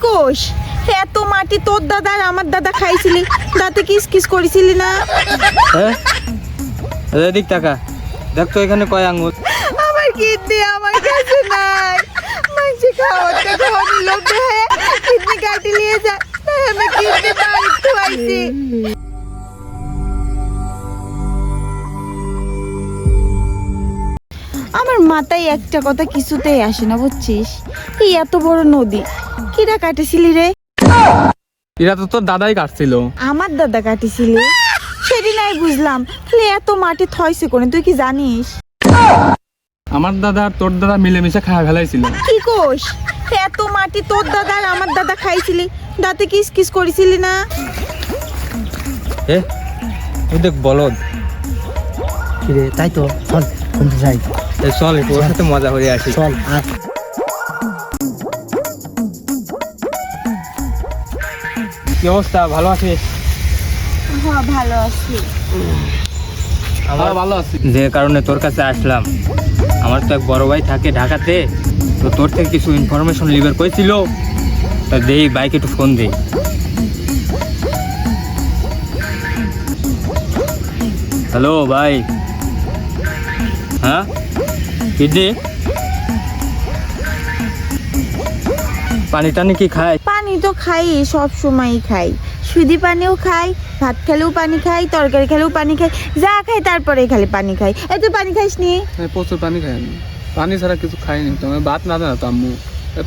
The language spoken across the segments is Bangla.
কোষ এত মাটি তোর দাদা আর আমার দাদা খাইছিলি দাঁতে কিস কিস করেছিলি না? হ্যাঁ? এদিক টাকা দেখ তো এখানে কয় আঙুল। আমার কিডনি আমার কাছে নাই। মাঝে খাওয়াতে খাওয়ানি লোক কিডনি কাটি নিয়ে যা আমি কিডনি বাড়ি খুয়াইছি আমার মাথায় একটা কথা কিছুতেই আসে না বুঝছিস? এই এত বড় নদী কিরা কাটেছিলি রে? এরা তো তোর দাদাই কাটছিল। আমার দাদা কাটিছিলি? সেদিন নাই বুঝলাম তাহলে এত মাটি থয়ছে করে তুই কি জানিস? আমার দাদা আর তোর দাদা মিলেমিশে খাওয়া ফেলাইছিল। কি কোষ এত মাটি তোর দাদা আর আমার দাদা খাইছিলি দাঁতে কিস কিস করেছিলি না? এ ওই দেখ বলদ। তাই তো চল যাই। চল একটু ওর সাথে মজা করে আসি। চল কি অবস্থা? ভালো আছিস? হ্যাঁ ভালো আছি। আমার ভালো আছি। যে কারণে তোর কাছে আসলাম। আমার তো এক বড় ভাই থাকে ঢাকাতে তো তোর থেকে কিছু ইনফরমেশন লিভার করেছিল তা দেই বাইকে একটু ফোন দেই। হ্যালো ভাই। হ্যাঁ? কিডনি পানি টানি কি খায়? পানি তো খাই সব সময়ই খাই। সুদি পানিও খাই ভাত খেলেও পানি খাই তরকারি খেলেও পানি খাই যা খাই তারপরে খালি পানি খাই। এই তুই পানি খাইস নি? প্রচুর পানি খাই আমি। পানি ছাড়া কিছু খাইনি তো আমি ভাত না না তো আম্মু।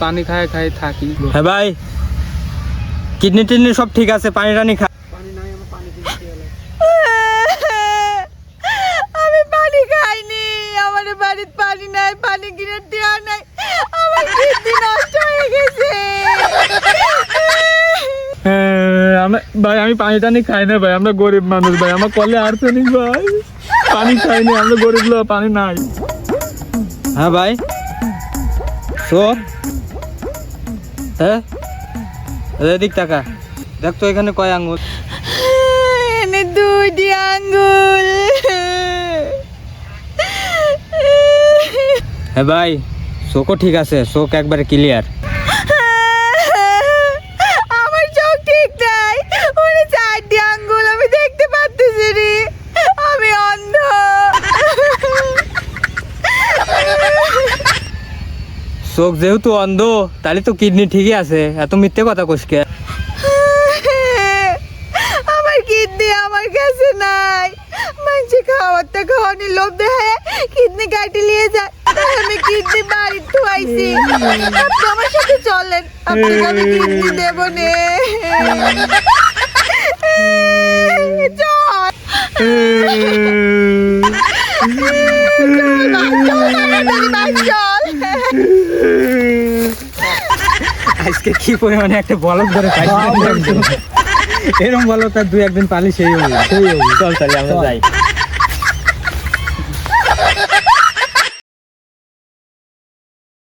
পানি খাই খাই থাকি। হ্যাঁ ভাই কিডনি টিডনি সব ঠিক আছে পানি টানি খা আমি পানি খাইনি আমার বাড়িতে পানি নাই পানি কিনে দেওয়া নাই। আমার কিডনি নষ্ট হয়ে গেছে। ভাই আমি পানি টানি খাই না ভাই। আমরা গরিব মানুষ ভাই। আমার কলে আর্সেনিক ভাই। পানি খাইনি আমরা গরিব লোক পানি নাই। হ্যাঁ ভাই। তো হ্যাঁ এদিক টাকা দেখ তো এখানে কয় আঙুল এনে দুইটি আঙ্গুল। হ্যাঁ ভাই চোখও ঠিক আছে চোখ একবারে ক্লিয়ার আমার চোখ ঠিক নাই ওরে চারটি আঙ্গুল আমি দেখতে পাচ্ছি রে আমি অন্ধ। চোখ যেহেতু অন্ধ তাহলে তো কিডনি ঠিকই আছে এত মিথ্যে কথা কোসকে আমার কিডনি আমার কাছে নাই মাঝে খাওয়াতে খাওয়ানি লোভ দেখায় কিডনি কাটি নিয়ে যায় তাই আমি কিডনি বাড়ি থুয়াইছি আপনি আমার সাথে চলেন। আপনাকে আমি কিডনি দেব নে। চল। চল আজকে কি পরিমাণে একটা বলক ধরে পাইছি এরকম বলক তার দুই একদিন পালি সেই হবে সেই হবে চল তাহলে আমরা যাই।